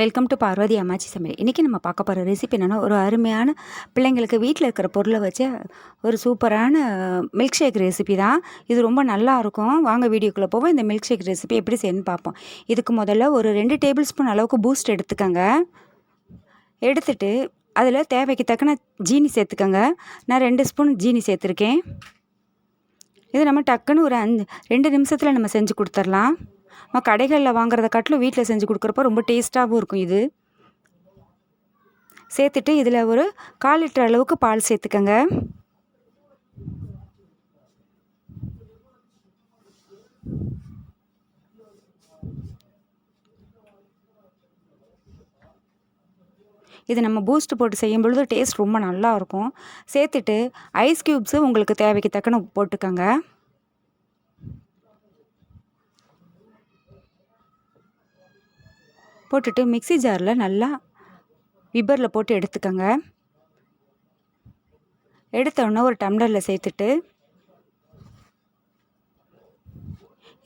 Welcome to Parvati அம்மாச்சி சமையல் இன்றைக்கி நம்ம பார்க்க போகிற ரெசிபி என்னென்னா ஒரு அருமையான பிள்ளைங்களுக்கு வீட்டில் இருக்கிற பொருளை வச்சு ஒரு சூப்பரான மில்க் ஷேக் ரெசிபி தான். இது ரொம்ப நல்லா இருக்கும். வாங்க வீடியோக்குள்ளே போவோம். இந்த மில்க் ஷேக் ரெசிபி எப்படி செய்யணும்னு பார்ப்போம். இதுக்கு முதல்ல ஒரு ரெண்டு டேபிள் ஸ்பூன் அளவுக்கு பூஸ்ட் எடுத்துக்கோங்க. எடுத்துட்டு அதில் தேவைக்கு தக்கன ஜீனி சேர்த்துக்கோங்க. நான் ரெண்டு ஸ்பூன் ஜீனி சேர்த்துருக்கேன். இது நம்ம டக்குன்னு ஒரு அஞ்சு ரெண்டு நிமிஷத்தில் நம்ம செஞ்சு கொடுத்துர்லாம் நம்ம கடைகளில் வாங்குறத காட்டிலும் வீட்டில் செஞ்சு கொடுக்குறப்ப ரொம்ப டேஸ்ட்டாகவும் இருக்கும் இது. சேர்த்துட்டு இதில் ஒரு கால் லிட்டர் அளவுக்கு பால் சேர்த்துக்கங்க. இது நம்ம பூஸ்ட் போட்டு செய்யும் பொழுது டேஸ்ட் ரொம்ப நல்லா இருக்கும். சேர்த்துட்டு ஐஸ் க்யூப்ஸு உங்களுக்கு தேவைக்கு தக்கன போட்டுக்கோங்க. போட்டுட்டு மிக்ஸி ஜாரில் நல்லா விப்பரில் போட்டு எடுத்துக்கோங்க. எடுத்தோடனே ஒரு டம்ளரில் சேர்த்துட்டு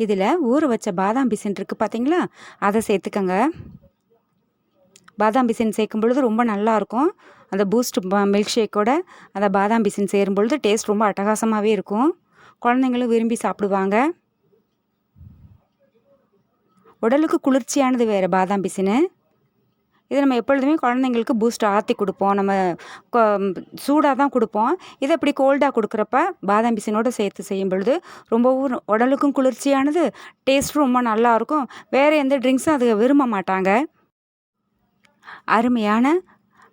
இதில் ஊற வச்ச பாதாம் பிசின் இருக்குது பார்த்தீங்களா? அதை சேர்த்துக்கோங்க. பாதாம் பிசின் சேர்க்கும் பொழுது ரொம்ப நல்லாயிருக்கும். அந்த பூஸ்ட் மில்க் ஷேக்கோட அந்த பாதாம் பிசின் சேரும் பொழுது டேஸ்ட் ரொம்ப அட்டகாசமாகவே இருக்கும். குழந்தைங்களும் விரும்பி சாப்பிடுவாங்க. உடலுக்கு குளிர்ச்சியானது வேறு பாதாம் பிசினு. இது நம்ம எப்பொழுதுமே குழந்தைங்களுக்கு பூஸ்ட் ஆற்றி கொடுப்போம். நம்ம சூடாக தான் கொடுப்போம். இதை இப்படி கோல்டாக கொடுக்குறப்ப பாதாம் பிசினோடு சேர்த்து செய்யும் பொழுது ரொம்பவும் உடலுக்கும் குளிர்ச்சியானது டேஸ்ட்டும் ரொம்ப நல்லாயிருக்கும் வேறு எந்த ட்ரிங்க்ஸும் அது விரும்ப மாட்டாங்க. அருமையான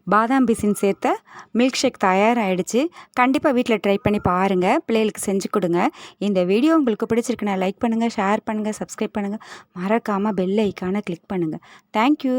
பாதாம் பிசின் சேர்த்த மில்க் ஷேக் தயாராகிடுச்சு கண்டிப்பாக வீட்டில் ட்ரை பண்ணி பாருங்கள் பிள்ளைகளுக்கு செஞ்சு கொடுங்க. இந்த வீடியோ உங்களுக்கு பிடிச்சிருக்குன்னா லைக் பண்ணுங்கள் ஷேர் பண்ணுங்கள் சப்ஸ்கிரைப் பண்ணுங்கள் மறக்காமல் பெல் ஐக்கானை கிளிக் பண்ணுங்கள் தேங்க்யூ